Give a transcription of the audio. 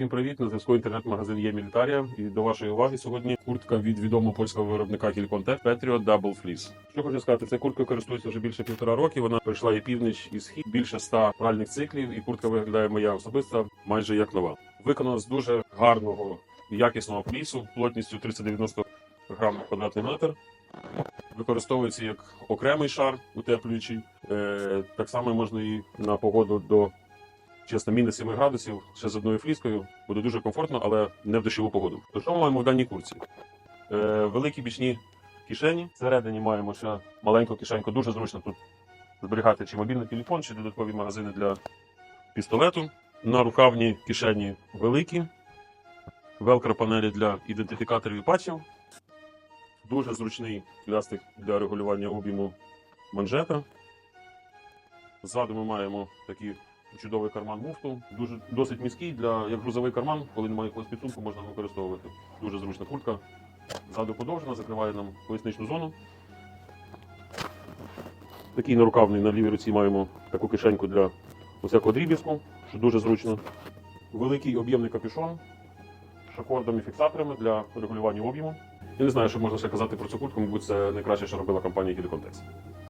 Всім привіт! На зв'язку інтернет-магазин є Мілітарія. І до вашої уваги сьогодні куртка від відомого польського виробника Helicontech Patriot Double Fleece. Що хочу сказати, ця куртка користується вже більше півтора роки. Вона пройшла і північ, і схід, більше ста пральних циклів, і куртка виглядає моя особиста майже як нова. Виконана з дуже гарного якісного флісу плотністю 390 грам на квадратний метр. Використовується як окремий шар утеплюючий. Е, так само можна і на погоду до чесно, мінус 7 градусів ще з одною фліскою. Буде дуже комфортно, але не в дощову погоду. То що ми маємо в даній курці? Е, великі бічні кишені. Всередині маємо ще маленьку кишеньку. Дуже зручно тут зберігати чи мобільний телефон, чи додаткові магазини для пістолету. На рукавні кишені великі. Велкро панелі для ідентифікаторів і патчів. Дуже зручний плястик для регулювання об'єму манжета. Ззаду ми маємо такі чудовий карман муфту. Дуже досить міський для як грузовий карман, коли немає якогось підсумку, можна використовувати. Дуже зручна куртка. Ззаду подовжена, закриває нам поясничну зону. Такий нарукавний на лівій руці маємо таку кишеньку для усякого дріб'язку, що дуже зручно. Великий об'ємний капюшон з шакордом і фіксаторами для регулювання об'єму. Я не знаю, що можна ще казати про цю куртку, мабуть, це найкраще, що робила компанія Helicontex.